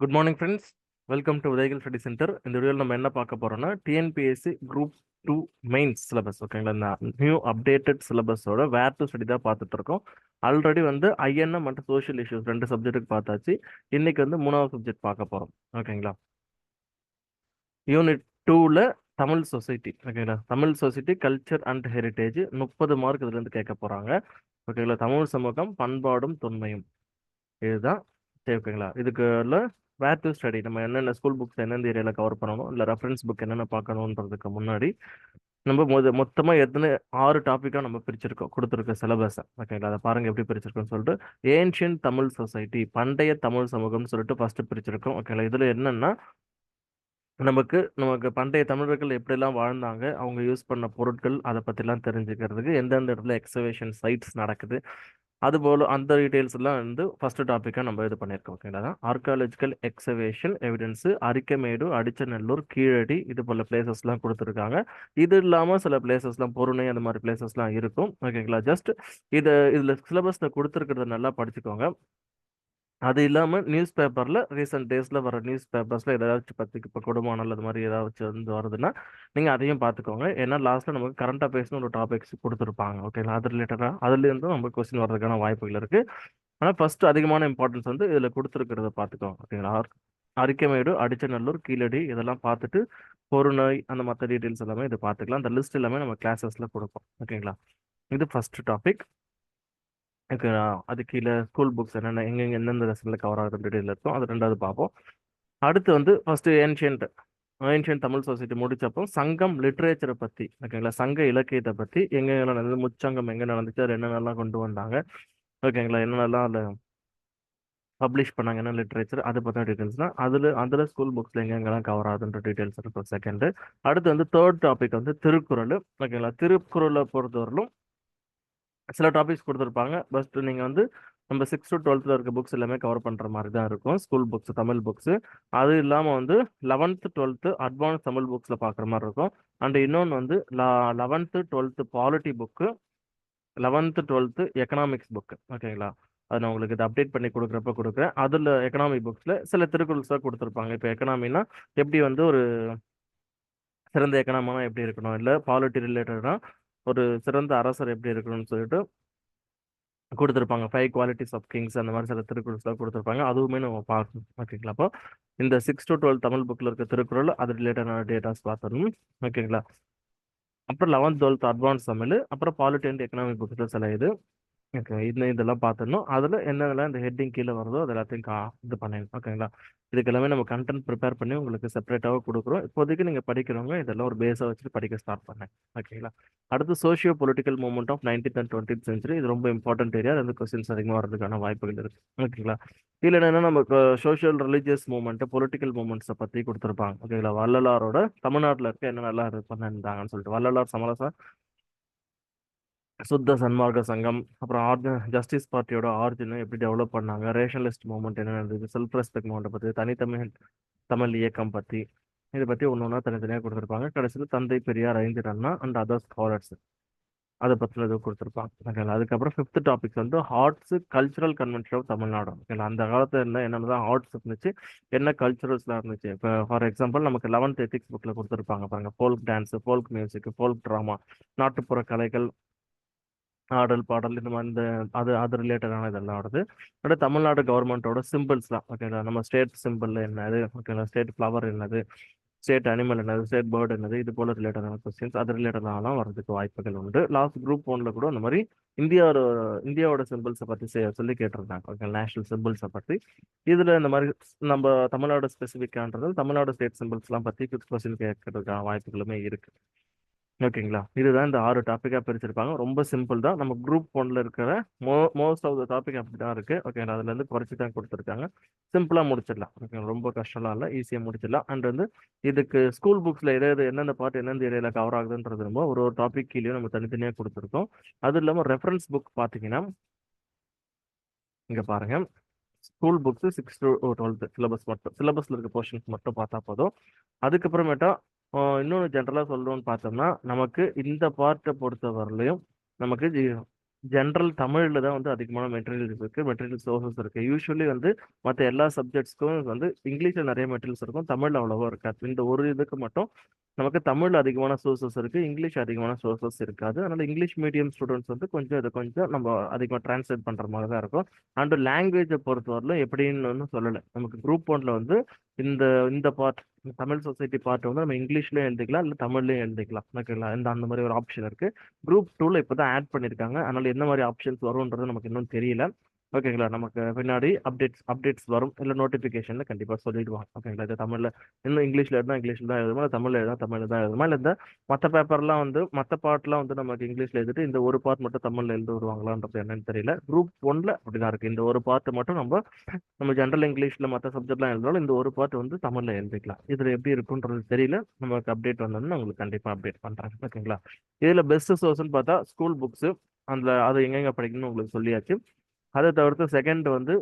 Good morning friends welcome to Udayakal study centre இந்த வீடியோவில் நம்ம என்ன பார்க்க போறோம்னா TNPSC group two mains syllabus ஓகேங்களா இந்த நியூ அப்டேட்டட் சிலபஸோட வேர் டு ஸ்டடி தான் பார்த்துட்டு இருக்கோம். ஆல்ரெடி வந்து ஐஎன்எம் மற்றும் சோஷியல் இஷ்யூஸ் ரெண்டு சப்ஜெக்ட்டுக்கு பார்த்தாச்சு. இன்னைக்கு வந்து மூணாவது சப்ஜெக்ட் பார்க்க போறோம் ஓகேங்களா யூனிட் டூவில் தமிழ் சொசைட்டி ஓகேங்களா Tamil society culture and heritage முப்பது மார்க் இதுலேருந்து கேட்க போகிறாங்க ஓகேங்களா தமிழ் சமூகம் பண்பாடும் தொன்மையும். இதுதான் சரி ஓகேங்களா? இதுக்குள்ள வேர் டு ஸ்டடி நம்ம என்னென்ன ஸ்கூல் புக்ஸ் எந்தெந்த ஏரியாவில் கவர் பண்ணணும்? இல்லை ரெஃபரன்ஸ் புக் என்னென்ன பார்க்கணுன்றதுக்கு முன்னாடி நம்ம மொத மொத்தமாக எத்தனை ஆறு டாப்பிக்காக நம்ம பிரிச்சிருக்கோம் கொடுத்துருக்க சிலபஸை ஓகேங்களா? அதை பாருங்கள் எப்படி பிரிச்சிருக்கோம்னு சொல்லிட்டு ஏன்ஷியன் தமிழ் சொசைட்டி பண்டைய தமிழ் சமூகம்னு சொல்லிட்டு ஃபஸ்ட்டு பிரிச்சிருக்கோம். ஓகேங்களா? இதில் என்னென்னா நமக்கு நமக்கு பண்டைய தமிழர்கள் எப்படிலாம் வாழ்ந்தாங்க அவங்க யூஸ் பண்ண பொருட்கள் அதை பற்றிலாம் தெரிஞ்சுக்கிறதுக்கு எந்தெந்த இடத்துல எக்ஸவேஷன் சைட்ஸ் நடக்குது அதுபோல் அந்த டீட்டெயில்ஸ்லாம் வந்து ஃபஸ்ட்டு டாப்பிக்காக நம்ம இது பண்ணியிருக்கோம் ஓகேங்களா archaeological excavation evidence Arikamedu Adichanallur Keezhadi இது போல் பிளேசஸ்லாம் கொடுத்துருக்காங்க. இது இல்லாமல் சில பிளேசஸ்லாம் பொருணை அந்த மாதிரி பிளேசஸ்லாம் இருக்கும் ஓகேங்களா ஜஸ்ட் இதை இதில் சிலபஸில் கொடுத்துருக்கிறத நல்லா படிச்சுக்கோங்க. அது இல்லாமல் நியூஸ் பேப்பரில் ரீசெண்ட் டேஸில் வர நியூஸ் பேப்பர்ஸில் ஏதாச்சும் பத்தி இப்போ கொடுமானல் அது மாதிரி ஏதாச்சும் வந்து வருதுன்னா நீங்கள் அதையும் பார்த்துக்கோங்க ஏன்னா லாஸ்ட்டில் நமக்கு கரண்ட் அஃபேர்ஸ்னு ஒரு டாபிக்ஸ் கொடுத்துருப்பாங்க. ஓகேங்களா அது ரிலேட்டடாக அதுலேருந்து நம்ம கொஸ்டின் வர்றதுக்கான வாய்ப்புகள் இருக்குது ஆனால் ஃபஸ்ட்டு அதிகமான இம்பார்ட்டன்ஸ் வந்து இதில் கொடுத்துருக்கிறத பாத்துக்கோங்க. ஓகேங்களா அரிக்கமேடு அடிச்சநல்லூர் கீழடி இதெல்லாம் பார்த்துட்டு பொருநோய் அந்த மற்ற டீட்டெயில்ஸ் எல்லாமே இது பார்த்துக்கலாம் அந்த லிஸ்ட் எல்லாமே நம்ம கிளாஸஸ்ல கொடுப்போம். ஓகேங்களா இது ஃபர்ஸ்ட் டாபிக் ஓகேங்களா அது கீழே ஸ்கூல் புக்ஸ் என்னென்ன எங்கெங்க எந்தெந்த லெசனில் கவர் ஆகுது டீட்டெயில் இருக்கும் அது ரெண்டாவது பார்ப்போம். அடுத்து வந்து first ancient ancient Tamil society முடிச்சப்போ Sangam லிட்ரேச்சரை பற்றி ஓகேங்களா? சங்க இலக்கியத்தை பற்றி எங்கெங்கெல்லாம் நடந்தது முச்சங்கம் எங்கே நடந்துச்சு அது என்னென்னலாம் கொண்டு வந்தாங்க ஓகேங்களா? என்னென்னலாம் அதில் பப்ளிஷ் பண்ணாங்க என்ன லிட்ரேச்சர் அதை பற்றின டீட்டெயில்ஸ்னால் அதில் அதில் ஸ்கூல் புக்ஸில் எங்கெங்கெல்லாம் கவர் ஆகுதுன்ற டீட்டெயில்ஸ் இருக்கும் செகண்டு அடுத்து வந்து தேர்ட் டாபிக் வந்து திருக்குறள் ஓகேங்களா? திருக்குறளை பொறுத்தவரையிலும் சில டாபிக்ஸ் கொடுத்துருப்பாங்க. பட் நீங்கள் வந்து நம்ம சிக்ஸ் டு டுவெல்த்தில் இருக்க புக்ஸ் எல்லாமே கவர் பண்ணுற மாதிரி தான் இருக்கும். ஸ்கூல் புக்ஸ் தமிழ் புக்ஸு அது இல்லாமல் வந்து லெவன்த்து டுவெல்த்து அட்வான்ஸ் தமிழ் புக்ஸில் பார்க்குற மாதிரி இருக்கும். அண்ட் இன்னொன்று வந்து eleventh twelfth polity book eleventh twelfth economics book ஓகேங்களா அது நான் உங்களுக்கு இதை அப்டேட் பண்ணி கொடுக்குறப்ப கொடுக்குறேன். அதில் எக்கனாமிக் புக்ஸில் சில திருக்குறள்ஸாக கொடுத்துருப்பாங்க. இப்போ எக்கனாமினா எப்படி வந்து ஒரு சிறந்த எக்கனாமினா எப்படி இருக்கணும்? இல்லை பாலிட்டி ரிலேட்டடாக ஒரு சிறந்த அரசர் எப்படி இருக்கணும்னு சொல்லிட்டு கொடுத்துருப்பாங்க. ஃபைவ் குவாலிட்டிஸ் ஆஃப் கிங்ஸ் அந்த மாதிரி சில திருக்குறள்ஸ்லாம் கொடுத்துருப்பாங்க. அதுவுமே நம்ம பார்க்கணும். ஓகேங்களா? அப்போ இந்த சிக்ஸ் டு டுவெல் தமிழ் புக்கில் இருக்க திருக்குறள் அது ரிலேட்டடான டேட்டாஸ் பார்த்துடணும். ஓகேங்களா? அப்புறம் லெவன்த் டுவெல்த் அட்வான்ஸ் தமிழ் அப்புறம் பாலிட்டி அண்ட் எக்கனாமிக் புக்ஸில் சில இது. ஓகே. இந்த இதெல்லாம் பார்த்துடணும் அதில் என்னென்னலாம் இந்த ஹெட்டிங் கீழே வருதோ அது எல்லாத்தையும் கா இது பண்ணிடணும். ஓகேங்களா? இதுக்கு எல்லாமே நம்ம கண்டென்ட் ப்ரிப்பேர் பண்ணி உங்களுக்கு செப்பரேட்டாக கொடுக்குறோம். இப்போதைக்கு நீங்கள் படிக்கிறவங்க இதெல்லாம் ஒரு பேஸாக வச்சுட்டு படிக்க ஸ்டார்ட் பண்ணேன் ஓகேங்களா? அடுத்து socio political movement of nineteen and twenty century இது ரொம்ப இம்பார்ட்டன்ட் ஏரியா அது கொஸ்டின்ஸ் அதிகமாக வரதுக்கான வாய்ப்புகள் இருக்குது ஓகேங்களா? இதில் என்னென்னா நமக்கு சோஷியல் ரிலீஜியஸ் மூவ்மெண்ட்டு பொலிட்டிக்கல் மூமெண்ட்ஸை பற்றி கொடுத்துருப்பாங்க. ஓகேங்களா? வள்ளலாரோட தமிழ்நாட்டில் இருக்க என்னென்னலாம் இது பண்ணிருந்தாங்கன்னு சொல்லிட்டு. வள்ளலார் சமரசா சுத்த சன்மார்க்க சங்கம் அப்புறம் ஆர்ஜின் ஜஸ்டிஸ் பார்ட்டியோட ஆர்ஜினை எப்படி டெவலப் பண்ணாங்க? ரேஷனலிஸ்ட் மூமெண்ட் என்ன நடந்தது? செல்ஃப் ரெஸ்பெக்ட் மூவ்மெண்ட் பற்றி தனித்தமிழ் தமிழ் இயக்கம் பற்றி இதை பற்றி ஒன்று ஒன்றா தனித்தனியாக கொடுத்துருப்பாங்க. கடைசியில் தந்தை பெரியார் ஐந்து அண்ணா அண்ட் அதர் ஸ்காலர்ஸ் அதை பற்றின இது கொடுத்துருப்பாங்க. ஓகேங்களா அதுக்கப்புறம் ஃபிஃப்த் டாபிக்ஸ் வந்து arts cultural convention of Tamil Nadu ஓகேங்களா அந்த காலத்தில் என்ன என்னென்ன தான் ஆர்ட்ஸ் இருந்துச்சு என்ன கல்ச்சுரல்ஸ்லாம் இருந்துச்சு? இப்போ ஃபார் எக்ஸாம்பிள் நமக்கு லெவன்த் எத்திக்ஸ் புக்கில் கொடுத்துருப்பாங்க பாருங்க. Folk dance folk music folk drama நாட்டுப்புற கலைகள் ஆடல் பாடல் இந்த மாதிரி இந்த அது அது ரிலேட்டடான இதெல்லாம் வருது அடுத்து தமிழ்நாடு கவர்மெண்ட்டோட சிம்பிள்ஸ்லாம் ஓகேங்களா நம்ம ஸ்டேட் சிம்பிள் என்னது? ஓகேங்களா ஸ்டேட் ஃப்ளவர் என்னது? ஸ்டேட் அனிமல் என்னது? ஸ்டேட் பேர்டு என்னது? இது போல ரிலேட்டடான கொஸ்டின்ஸ் அது ரிலேட்டடாலாம் வரதுக்கு வாய்ப்புகள் உண்டு. லாஸ்ட் குரூப் ஒன்ல கூட அந்த மாதிரி இந்தியாவோட இந்தியாவோட சிம்பிள்ஸை பற்றி சொல்லி கேட்டிருந்தாங்க. ஓகே நேஷனல் சிம்பிள்ஸை பற்றி இதில் இந்த மாதிரி நம்ம தமிழ்நாடு ஸ்பெசிஃபிக்கான்றது தமிழ்நாடு ஸ்டேட் சிம்பிள்ஸ்லாம் பற்றி கொஸ்டின் கேட்கறதுக்கான வாய்ப்புகளுமே இருக்குது ஓகேங்களா? இதுதான் இந்த ஆறு டாப்பிக்காக பிரிச்சிருப்பாங்க. ரொம்ப சிம்பிள் தான். நம்ம குரூப் ஒன்ல இருக்கிற மோ மோஸ்ட் ஆஃப் த டாபிக் அப்படி தான் இருக்கு. ஓகேங்களா? அதுலேருந்து குறைச்சி தான் கொடுத்துருக்காங்க. சிம்பிளாக முடிச்சிடலாம். ஓகே ரொம்ப கஷ்டம்லாம் இல்லை. ஈஸியாக முடிச்சிடலாம். அண்ட் வந்து இதுக்கு ஸ்கூல் புக்ஸில் எது எது எந்தெந்த பார்ட் எந்தெந்த ஏரியாவில் கவர் ஆகுதுன்றது ரொம்ப ஒரு ஒரு டாபிக் கீழேயும் நம்ம தனித்தனியாக கொடுத்துருக்கோம். அது இல்லாமல் ரெஃபரன்ஸ் புக் பார்த்தீங்கன்னா இங்கே பாருங்கள் school books six to twelfth syllabus மட்டும். சிலபஸில் இருக்க போர்ஷன்ஸ் மட்டும் பார்த்தா போதும். அதுக்கப்புறமேட்டா இன்னொன்று ஜென்ரலாக சொல்லணும்னு பார்த்தோம்னா நமக்கு இந்த பார்ட்டை பொறுத்த வரலையும் நமக்கு ஜென்ரல் தமிழில் தான் வந்து அதிகமான மெட்டீரியல்ஸ் இருக்குது மெட்டீரியல் சோர்சஸ் இருக்குது யூஸ்வலி வந்து மற்ற எல்லா சப்ஜெக்ட்ஸ்க்கும் வந்து இங்கிலீஷில் நிறைய மெட்டீரியல்ஸ் இருக்கும் தமிழ் அவ்வளோவா இருக்காது. இந்த ஒரு இதுக்கு மட்டும் நமக்கு தமிழ் அதிகமான சோர்சஸ் இருக்குது இங்கிலீஷ் அதிகமான சோர்சஸ் இருக்காது. அதனால் இங்கிலீஷ் மீடியம் ஸ்டூடெண்ட்ஸ் வந்து கொஞ்சம் இதை கொஞ்சம் நம்ம அதிகமாக டிரான்ஸ்லேட் பண்ணுற மாதிரி தான் இருக்கும். அண்டு லாங்குவேஜை பொறுத்தவரையிலும் எப்படின்னு ஒன்றும் சொல்லலை. நமக்கு குரூப் ஒன்றில் வந்து இந்த இந்த பார்ட் தமிழ் சொசைட்டி பார்ட் வந்து நம்ம இங்கிலீஷ்லேயும் எழுதிக்கலாம் இல்லை தமிழ்லையும் எழுதிக்கலாம். ஓகேங்களா இந்த அந்த மாதிரி ஒரு ஆப்ஷன் இருக்குது குரூப் டூலில் இப்போ தான் ஆட் பண்ணியிருக்காங்க அதனால் என்ன மாதிரி ஆப்ஷன்ஸ் வரும்ன்றது நமக்கு இன்னும் தெரியல. ஓகேங்களா? நமக்கு பின்னாடி அப்டேட்ஸ் அப்டேட்ஸ் வரும். இல்லை நோட்டிஃபிகேஷனில் கண்டிப்பாக சொல்லிடுவாங்க. ஓகேங்களா? இது தமிழில் இன்னும் இங்கிலீஷில் இருந்தால் இங்கிலீஷில் தான் எழுதுமா? இல்லை தமிழில் எழுதா தமிழில் தான் எழுதுமா? இல்லை இந்த மற்ற பேப்பர்லாம் வந்து மற்ற பார்ட்லாம் வந்து நமக்கு இங்கிலீஷில் எழுதிட்டு இந்த ஒரு பார்ட் மட்டும் தமிழில் எழுந்து வருவாங்களான்றது என்னன்னு தெரியல. குரூப் ஒன்ல அப்படிதான் இருக்குது இந்த ஒரு பார்ட் மட்டும் நம்ம நம்ம ஜென்ரல் இங்கிலீஷ்ல மற்ற சப்ஜெக்ட்லாம் எழுதுனாலும் இந்த ஒரு பார்ட் வந்து தமிழில் எழுதிக்கலாம். இதில் எப்படி இருக்குன்றது தெரியல. நமக்கு அப்டேட் வந்தோம்னா உங்களுக்கு கண்டிப்பாக அப்டேட் பண்ணுறாங்க ஓகேங்களா? இதில் பெஸ்ட் சோர்ஸ்னு பார்த்தா ஸ்கூல் புக்ஸு அந்த அது எங்கெங்க படிக்கணும்னு உங்களுக்கு சொல்லியாச்சு. அதை தவிர்த்து செகண்ட் வந்து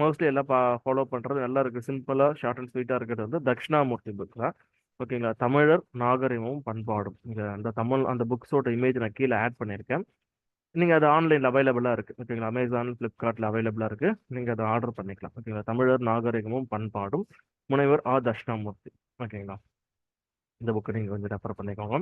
மோஸ்ட்லி எல்லாம் பா ஃபாலோ பண்ணுறது நல்லா இருக்குது சிம்பிளாக ஷார்ட் அண்ட் ஸ்வீட்டாக இருக்கிறது வந்து தட்சிணாமூர்த்தி புக் தான். ஓகேங்களா தமிழர் நாகரிகமும் பண்பாடும். இங்கே அந்த தமிழ் அந்த புக்ஸோட இமேஜ் நான் கீழே ஆட் பண்ணியிருக்கேன். நீங்கள் அது ஆன்லைனில் அவைலபிளாக இருக்குது ஓகேங்களா அமேசான் ஃப்ளிப்கார்ட்டில் அவைலபிளாக இருக்குது நீங்கள் அதை ஆர்டர் பண்ணிக்கலாம். ஓகேங்களா தமிழர் நாகரிகமும் பண்பாடும். முனைவர் ஆ தட்சிணாமூர்த்தி. ஓகேங்களா இந்த புக்கை நீங்கள் கொஞ்சம் ரெஃபர் பண்ணிக்கோங்க.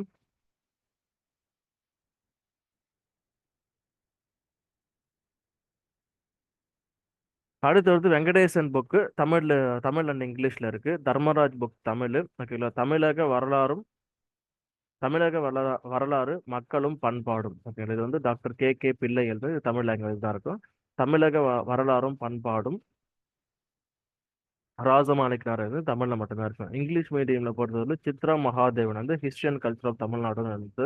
அடுத்து வந்து வெங்கடேசன் புக்கு தமிழில் தமிழ் அண்ட் இங்கிலீஷில் இருக்குது தர்மராஜ் புக் தமிழ் ஓகேங்களா தமிழக வரலாறும் தமிழக வரலா வரலாறு மக்களும் பண்பாடும் ஓகேங்களா இது வந்து டாக்டர் கே கே பிள்ளை எழுது இது தமிழ் லாங்குவேஜ் தான் இருக்கும். தமிழக வ- வரலாறும் பண்பாடும் ராசமாணிக்கனார் வந்து தமிழில் மட்டும்தான் இருக்கும். இங்கிலீஷ் மீடியமில் பொறுத்தவரை சித்ரா மகாதேவன் வந்து ஹிஸ்ட்ரி அண்ட் கல்ச்சர் ஆஃப் தமிழ்நாடுன்னு வந்து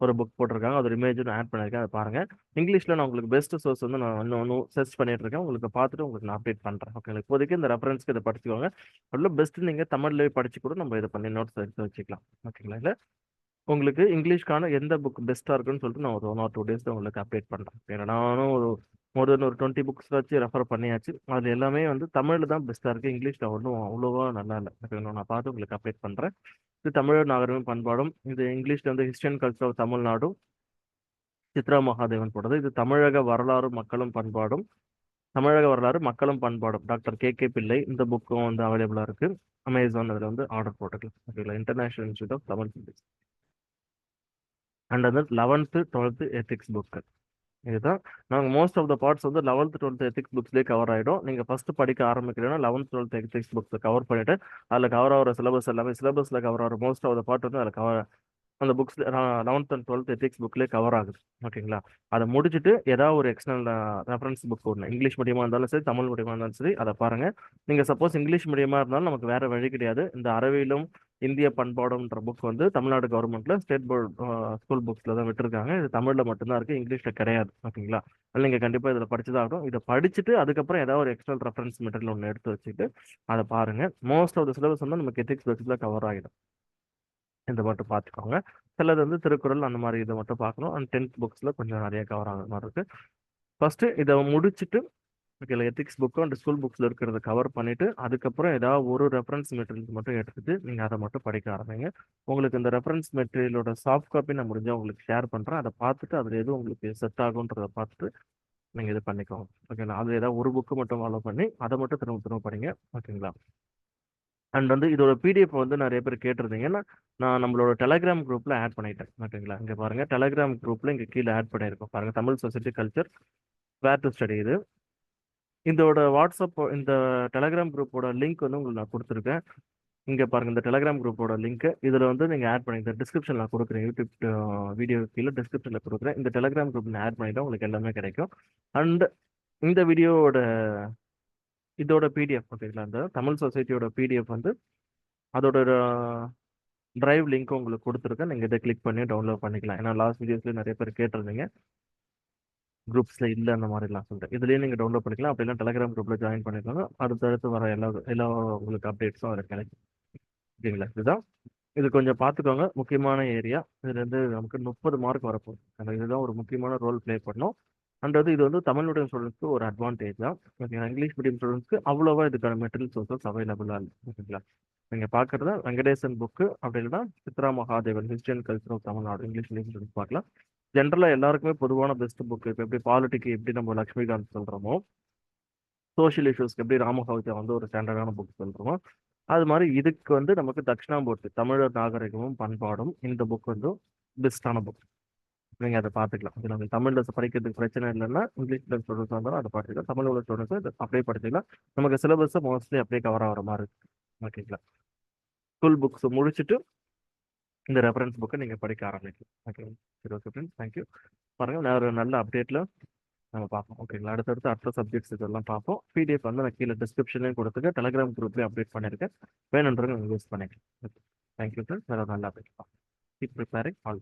ஒரு புக் போட்டிருக்காங்க. அதோட ஒரு இமேஜ் ஆட் பண்ணியிருக்கேன். அதை பாருங்கள் இங்கிலீஷில் நான் உங்களுக்கு பெஸ்ட் சோர்ஸ் வந்து நான் இன்னும் ஒன்றும் சர்ச் பண்ணிட்டு இருக்கேன். உங்களுக்கு பார்த்துட்டு உங்களுக்கு நான் அப்டேட் பண்றேன். ஓகே இப்போதைக்கு இந்த ரெஃபரன்ஸ்க்கு இதை படிச்சுக்கோங்க. அவ்வளோ பெஸ்ட் நீங்கள் தமிழ்லேயே படிச்சு கூட நம்ம இதை பண்ணி நோட்ஸ் எடுத்து வச்சுக்கலாம். ஓகேங்களா இல்லை? உங்களுக்கு இங்கிலீஷ்க்கான எந்த புக் பெஸ்ட்டாக இருக்குன்னு சொல்லிட்டு நான் ஒரு ஒன் ஆர் டூ டேஸ் உங்களுக்கு அப்டேட் பண்ணுறேன் ஏன்னா நானும் ஒரு மோர் தென் ஒரு டுவெண்ட்டி புக்ஸ் வச்சு ரெஃபர் பண்ணியாச்சு. அது எல்லாமே வந்து தமிழில் தான் பெஸ்ட்டாக இருக்குது இங்கிலீஷில் ஒன்றும் அவ்வளோவா நல்லா இல்லை. நான் பார்த்து உங்களுக்கு அப்டேட் பண்ணுறேன் இது தமிழர் நாகரிகம் பண்பாடும் இது இங்கிலீஷில் வந்து ஹிஸ்டரி அண்ட் கல்ச்சர் ஆஃப் தமிழ்நாடும் சித்ரா மகாதேவன் போட்டது. இது தமிழக வரலாறு மக்களும் பண்பாடும் தமிழக வரலாறு மக்களும் பண்பாடும். டாக்டர் கே கே பிள்ளை இந்த புக்கும் வந்து அவைலபிளாக இருக்கு. அமேசான் அதில் வந்து ஆர்டர் போட்டுக்கலாம். ஓகேங்களா international institute of Tamil and வந்து லெவன்த்து டுவெல்த்து எத்திக்ஸ் புக்கு இதுதான். நாங்கள் மோஸ்ட் ஆஃப் த பார்ட்ஸ் வந்து லெவன்த் டுவெல்த் எத்திக்ஸ் புக்ஸ்லேயே கவர் ஆகிடும் நீங்கள் ஃபஸ்ட்டு படிக்க ஆரம்பிக்கிறீங்கன்னா லெவன்த் டுவெல்த் எத்திக்ஸ் புக்ஸை கவர் பண்ணிவிட்டு அதில் கவர் ஆகிற சிலபஸ் எல்லாமே சிலபஸில் கவர் ஆகிற மோஸ்ட் ஆஃப் த பார்ட் வந்து அதில் கவர் அந்த books eleventh and twelfth ethics புக்லேயே cover ஆகுது. ஓகேங்களா? அதை முடிச்சுட்டு ஏதாவது ஒரு எக்ஸ்டர்னல் ரெஃபரன்ஸ் புக் ஒன்று இங்கிலீஷ் மீடியமாக இருந்தாலும் சரி தமிழ் மீடியமாக இருந்தாலும் சரி அதை பாருங்கள் நீங்கள் சப்போஸ் இங்கிலீஷ் மீடியமாக இருந்தாலும் நமக்கு வேறு வழி கிடையாது. இந்த அறவியலும் இந்திய பண்பாடுன்ற புக் வந்து தமிழ்நாடு கவர்மெண்ட்ல ஸ்டேட் போர்டு ஸ்கூல் புக்ஸ்ல தான் விட்டுருக்காங்க. இது தமிழ்ல மட்டும்தான் இருக்கு இங்கிலீஷ்ல கிடையாது ஓகேங்களா? அதில் நீங்கள் கண்டிப்பாக இதில் படிச்சுதாகட்டும் இதை படிச்சுட்டு அதுக்கப்புறம் ஏதாவது ஒரு எக்ஸ்ட்ரல் ரெஃபரன்ஸ் மெட்டீரியல் ஒன்று எடுத்து வச்சுட்டு அதை பாருங்க. மோஸ்ட் ஆஃப் த சிலபஸ் வந்து நமக்கு எத்திக்ஸ் பேசிஸ்ல கவர் ஆகிடும். இந்த மட்டும் பார்த்துக்கோங்க. சிலது வந்து திருக்குறள் அந்த மாதிரி இதை மட்டும் பார்க்கணும். அண்ட் டென்த் புக்ஸில் கொஞ்சம் நிறைய கவர் ஆகிற மாதிரி இருக்கு. ஃபர்ஸ்ட் இதை முடிச்சுட்டு ஓகேங்களா எத்திக்ஸ் புக்கும் அந்த ஸ்கூல் புக்ஸில் இருக்கிறத கவர் பண்ணிட்டு அதுக்கப்புறம் ஏதாவது ஒரு ரெஃபரன்ஸ் மெட்டீரியல்ஸ் மட்டும் எடுத்துட்டு நீங்கள் அதை மட்டும் படிக்க ஆரம்பிங்க. உங்களுக்கு இந்த ரெஃபரன்ஸ் மெட்டீரியலோட சாஃப்ட் காப்பி நான் முடிஞ்சால் உங்களுக்கு ஷேர் பண்ணுறேன் அதை பார்த்துட்டு அதில் எது உங்களுக்கு செட் ஆகுன்றதை பார்த்துட்டு நீங்கள் இது பண்ணிக்கோங்க. ஓகேங்களா அதில் ஏதாவது ஒரு புக்கு மட்டும் ஃபாலோ பண்ணி அதை மட்டும் திரும்ப திரும்ப படிங்க. ஓகேங்களா அண்ட் வந்து இதோட பிடிஎஃப் வந்து நிறைய பேர் கேட்டிருந்தீங்கன்னா நான் நம்மளோட டெலகிராம் குரூப்பில் ஆட் பண்ணிட்டேன். ஓகேங்களா இங்கே பாருங்கள் டெலகிராம் குரூப்பில் இங்கே கீழே ஆட் பண்ணியிருக்கோம். பாருங்கள் Tamil society culture where to study இது. இதோட வாட்ஸ்அப் இந்த டெலகிராம் குரூப்போட லிங்க் வந்து உங்களுக்கு நான் கொடுத்துருக்கேன். இங்கே பாருங்க இந்த டெலகிராம் குரூப்போட லிங்க். இதில் வந்து நீங்கள் ஆட் பண்ணி இந்த டிஸ்கிரிப்ஷன் நான் கொடுக்குறேன் யூடியூப் வீடியோ கீழே டிஸ்கிரிப்ஷனில் கொடுக்குறேன். இந்த டெலகிராம் குரூப் ஆட் பண்ணி உங்களுக்கு எல்லாமே கிடைக்கும். அண்ட் இந்த வீடியோவோட இதோட பிடிஎஃப் ஓகேங்களா இந்த தமிழ் சொசைட்டியோட பிடிஎஃப் வந்து அதோட டிரைவ் லிங்க் உங்களுக்கு கொடுத்துருக்கேன். நீங்கள் இதை கிளிக் பண்ணி டவுன்லோட் பண்ணிக்கலாம். ஏன்னா லாஸ்ட் வீடியோஸ்லேயே நிறைய பேர் கேட்டிருந்தீங்க. குரூப்ஸ்ல இல்லை அந்த மாதிரிலாம் சொல்லிட்டு. இதுலயே நீங்கள் டவுன்லோட் பண்ணிக்கலாம். அப்படிலாம் டெலிகிராம் குரூப்ல ஜாயின் பண்ணிக்கோங்க. அடுத்தடுத்து வர எல்லா எல்லா உங்களுக்கு அப்டேட்ஸும் அதில் கிடைக்கும். ஓகேங்களா? இதுதான். இது கொஞ்சம் பார்த்துக்கோங்க. முக்கியமான ஏரியா இதுல இருந்து நமக்கு முப்பது மார்க் வரப்போகுது. அந்த இதுதான் ஒரு முக்கியமான ரோல் ப்ளே பண்ணும். அண்ட் இது வந்து தமிழ் மீடியம் ஸ்டூடெண்ட்ஸ்க்கு ஒரு அட்வான்டேஜ் தான். ஓகேங்களா இங்கிலீஷ் மீடியம் ஸ்டூடெண்ட்ஸ்க்கு அவ்வளோவா இதுக்கான மெட்டீரியல் சோர்சஸ் அவைலபிளாக இல்லை. ஓகேங்களா? நீங்கள் பார்க்குறது வெங்கடேசன் புக்கு அப்படி இல்லைன்னா Chitra Mahadevan history and culture of Tamil Nadu English medium students பார்க்கலாம். ஜென்ரலாக எல்லாருக்குமே பொதுவான பெஸ்ட் புக் இப்போ எப்படி பாலிட்டிக்கு எப்படி நம்ம லக்ஷ்மிகாந்த் சொல்கிறோமோ சோஷியல் இஷ்யூஸ்க்கு எப்படி ராமகாவித்யா வந்து ஒரு ஸ்டாண்டர்டான புக் சொல்கிறோமோ அது மாதிரி இதுக்கு வந்து நமக்கு தட்சிணாமூர்த்தி தமிழர் நாகரிகமும் பண்பாடும் இந்த புக் வந்து பெஸ்ட்டான புக் நீங்கள் அதை பார்த்துக்கலாம். இது நம்ம தமிழில் படிக்கிறதுக்கு பிரச்சனை இல்லைன்னா இங்கிலீஷில் ஸ்டூடெண்ட்ஸ் வந்தாலும் அதை படிச்சுக்கலாம் தமிழ் உள்ள ஸ்டூடெண்ட்ஸ் இதை அப்படியே படிச்சுக்கலாம். நமக்கு சிலபஸை மோஸ்ட்லி அப்படியே கவர் ஆகிற மாதிரி இருக்கு. ஓகேங்களா? ஸ்கூல் புக்ஸ் முடிச்சுட்டு இந்த ரெஃபரன்ஸ் புக்கை நீங்கள் படிக்க ஆரம்பிக்கலாம். ஓகே சரி ஓகே ஃப்ரெண்ட்ஸ் தேங்க்யூ பாருங்கள் நான் ஒரு நல்ல அப்டேட்டில் நம்ம பார்ப்போம். ஓகேங்களா அடுத்தடுத்து அடுத்த சப்ஜெக்ட்ஸ் இதெல்லாம் பார்ப்போம். பிடிஎஃப் வந்து நான் கீழே டிஸ்கிரிப்ஷன்லேயும் கொடுத்துருக்கேன் டெலிகிராம் குரூப்லேயும் அப்டேட் பண்ணியிருக்கேன். வேணுன்றவங்க நீங்கள் யூஸ் பண்ணிக்கலாம். ஓகே தேங்க்யூ ஃப்ரெண்ட்ஸ் வேறு நல்ல அப்டேட் கீப் ப்ரிப்பேரிங் ஆல்